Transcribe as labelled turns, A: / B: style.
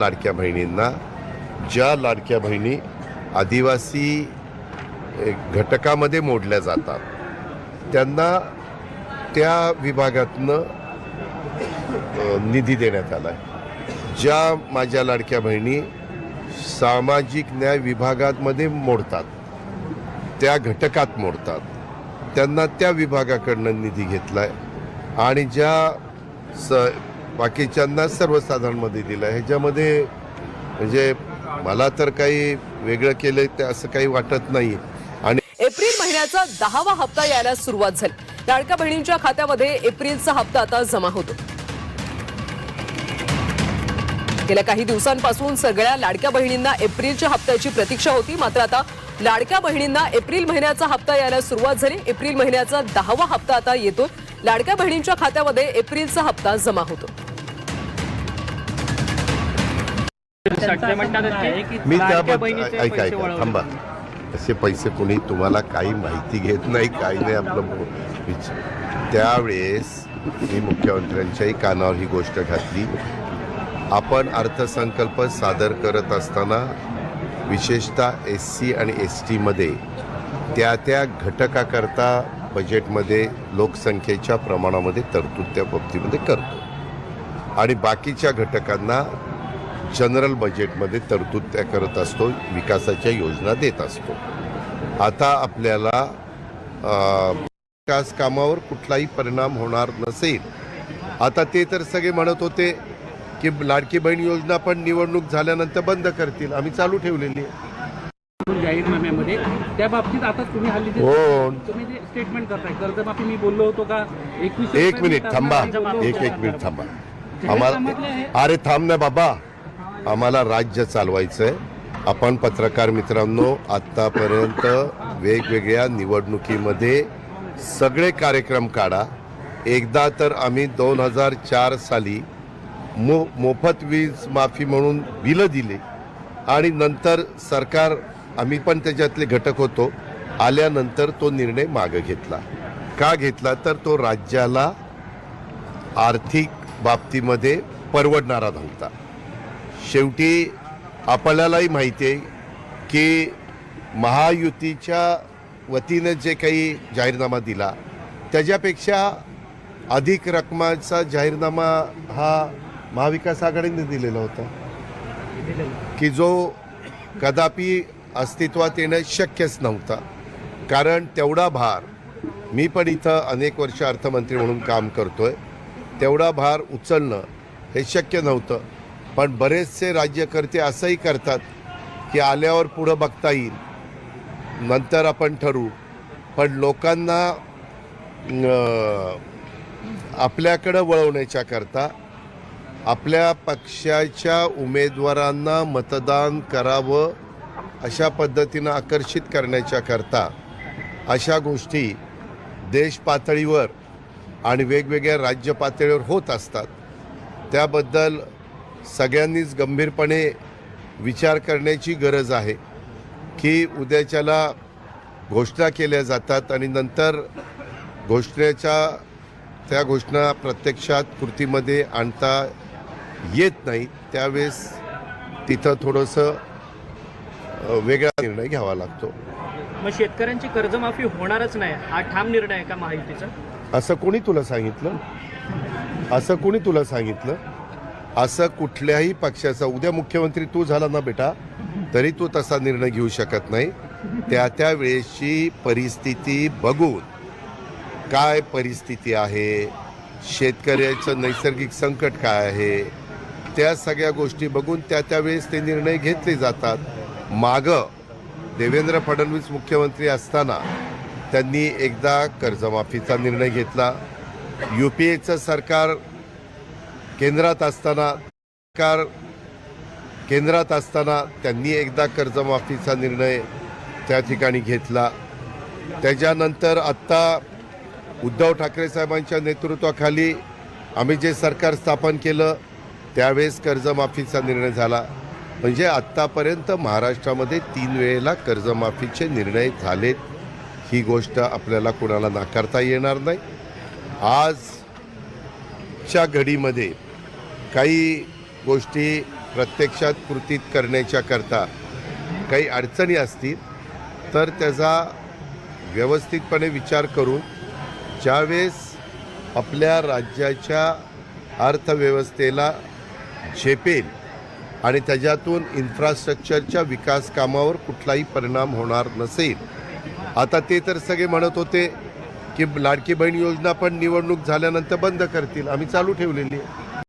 A: लाडक्या बहिणींना ज्या लाडक्या बहिणी आदिवासी घटकामध्ये मोडल्या जातात त्यांना त्या विभागातनं निधी देण्यात आला आहे ज्या माझ्या लाडक्या बहिणी सामाजिक न्याय विभागामध्ये मोडतात त्या घटकात मोडतात त्यांना त्या विभागाकडनं निधी घेतला आहे आणि ज्या स बाकीच्यांना सर्वसाधारणमध्ये दिला. ह्याच्यामध्ये म्हणजे मला तर काही वेगळं केलं ते असं काही वाटत नाही आणि
B: एप्रिल महिन्याचा दहावा हप्ता यायला सुरुवात झाली. लाडक्या बहिणींच्या खात्यामध्ये एप्रिलचा हप्ता आता जमा होतो. गेल्या काही दिवसांपासून सगळ्या लाडक्या बहिणींना एप्रिलच्या हप्त्याची प्रतीक्षा होती. मात्र आता लाडक्या बहिणींना एप्रिल महिन्याचा हप्ता यायला सुरुवात झाली. एप्रिल महिन्याचा दहावा हप्ता आता येतो लाडक्या बहिणींच्या खात्यामध्ये एप्रिलचा हप्ता जमा होतो.
A: मी त्याबद्दल ऐका
C: पैसे
A: ऐका. थांबा. असे पैसे कोणी तुम्हाला काही माहिती घेत नाही काही नाही आपलं त्यावेळेस मी मुख्यमंत्र्यांच्याही कानावर ही गोष्ट घातली. आपण अर्थसंकल्प सादर करत असताना विशेषतः एस सी आणि एस टीमध्ये त्या त्या घटकाकरता बजेटमध्ये लोकसंख्येच्या प्रमाणामध्ये तरतूद त्या बाबतीमध्ये करतो. आणि बाकीच्या घटकांना जनरल बजेटमध्ये तरतूद त्या करत असतो विकासाच्या योजना देत असतो. आता आपल्याला विकास कामावर कुठलाही परिणाम होणार नसेल. आता ते तर सगळे म्हणत होते की लाडकी बहीण योजना पण निवडणूक झाल्यानंतर बंद करतील. आम्ही चालू ठेवलेली आहे.
C: जाहीरनाम्यामध्ये. त्या बाबतीत आता तुम्ही हल्ली
A: हो
C: तुम्ही जे स्टेटमेंट करताय कर्जमाफी मी बोललो होतो का? एकवीस
A: एक मिनिट थांबा. एक एक मिनिट थांबा. आम्हाला अरे थांब ना बाबा. आम्हाला राज्य चालवायचं आहे आपण पत्रकार मित्रांनो आत्तापर्यंत वेगवेगळ्या निवडणुकीमध्ये सगळे कार्यक्रम काढा. एकदा तर आम्ही दोन हजार चार साली मो मोफत वीज माफी म्हणून बिलं दिली. आणि नंतर सरकार आम्ही पण त्याच्यातले घटक होतो. आल्यानंतर तो निर्णय मागं घेतला. का घेतला? तर तो राज्याला आर्थिक बाबतीमध्ये परवडणारा नव्हता. शेवटी आपल्यालाही माहिती आहे की महायुतीच्या वतीनं जे काही जाहीरनामा दिला त्याच्यापेक्षा अधिक रकमाचा जाहीरनामा हा महाविकास आघाडीने दिलेला होता. की जो कदापि अस्तित्वात येणं शक्यच नव्हता. कारण तेवढा भार मी पण इथं अनेक वर्ष अर्थमंत्री म्हणून काम करतोय तेवढा भार उचलणं हे शक्य नव्हतं. पण बरेचसे राज्यकर्ते असंही करतात की आल्यावर पुढं बघता येईल. नंतर आपण ठरवू. पण लोकांना आपल्याकडं वळवण्याच्या करता आपल्या पक्षाच्या उमेदवारांना मतदान करावं अशा पद्धतीनं आकर्षित करण्याच्या करता अशा गोष्टी देश पातळीवर आणि वेगवेगळ्या राज्य पातळीवर होत असतात. त्याबद्दल सगळ्यांनीच गंभीरपणे विचार करण्याची गरज आहे की उद्याच्याला घोषणा केल्या जातात आणि नंतर घोषणेच्या त्या घोषणा प्रत्यक्षात कृतीमध्ये आणता येत नाही त्यावेळेस तिथं थोडंसं वेगळा निर्णय घ्यावा लागतो.
C: मग शेतकऱ्यांची कर्जमाफी होणारच नाही हा ठाम निर्णय आहे का महायुतीचा
A: असं कोणी तुला सांगितलं? असं कोणी तुला सांगितलं? असं कुठल्याही पक्षाचा उद्या मुख्यमंत्री तू झाला ना बेटा तरी तू तसा निर्णय घेऊ शकत नाही. त्या त्या वेळेची परिस्थिती बघून काय परिस्थिती आहे शेतकऱ्याचं नैसर्गिक संकट काय आहे त्या सगळ्या गोष्टी बघून त्या त्या वेळेस ते निर्णय घेतले जातात. मागं देवेंद्र फडणवीस मुख्यमंत्री असताना त्यांनी एकदा कर्जमाफीचा निर्णय घेतला. यू पी एचं सरकार केंद्रात असताना सरकार केंद्रात असताना त्यांनी एकदा कर्जमाफीचा निर्णय त्या ठिकाणी घेतला. त्याच्यानंतर आत्ता उद्धव ठाकरे साहेबांच्या नेतृत्वाखाली आम्ही जे सरकार स्थापन केलं त्यावेळेस कर्जमाफीचा निर्णय झाला. म्हणजे आत्तापर्यंत महाराष्ट्रामध्ये तीन वेळेला कर्जमाफीचे निर्णय झालेत ही गोष्ट आपल्याला कुणाला नाकारता येणार नाही. आजच्या घडीमध्ये काही गोष्टी प्रत्यक्षात कृतीत करण्याच्या करता काही अडचणी असतील तर त्याचा व्यवस्थितपणे विचार करून ज्यावेळेस आपल्या राज्याच्या अर्थव्यवस्थेला झेपेल आणि त्याच्यातून इन्फ्रास्ट्रक्चरच्या विकास कामावर कुठलाही परिणाम होणार नसेल. आता ते तर सगळे म्हणत होते की लाडकी बहीण योजना पण निवडणूक झाल्यानंतर बंद करतील. आम्ही चालू ठेवलेली आहे.